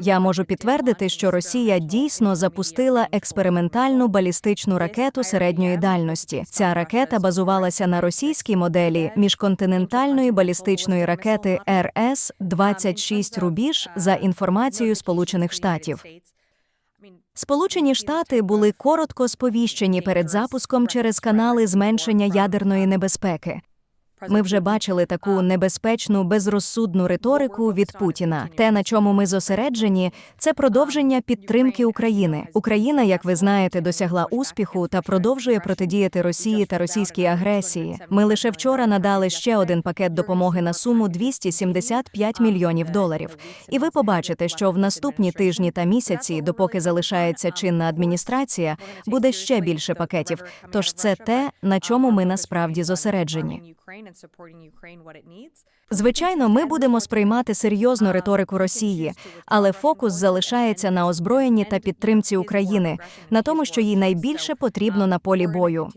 Я можу підтвердити, що Росія дійсно запустила експериментальну балістичну ракету середньої дальності. Ця ракета базувалася на російській моделі міжконтинентальної балістичної ракети РС 26 Рубіж за інформацією Сполучених Штатів. Сполучені Штати були коротко сповіщені перед запуском через канали зменшення ядерної небезпеки. Ми вже бачили таку небезпечну, безрозсудну риторику від Путіна. Те, на чому ми зосереджені, це продовження підтримки України. Україна, як ви знаєте, досягла успіху та продовжує протидіяти Росії та російській агресії. Ми лише вчора надали ще один пакет допомоги на суму 275 мільйонів доларів. І ви побачите, що в наступні тижні та місяці, допоки залишається чинна адміністрація, буде ще більше пакетів. Тож це те, на чому ми насправді зосереджені. Звичайно, ми будемо сприймати серйозну риторику Росії, але фокус залишається на озброєнні та підтримці України, на тому, що їй найбільше потрібно на полі бою.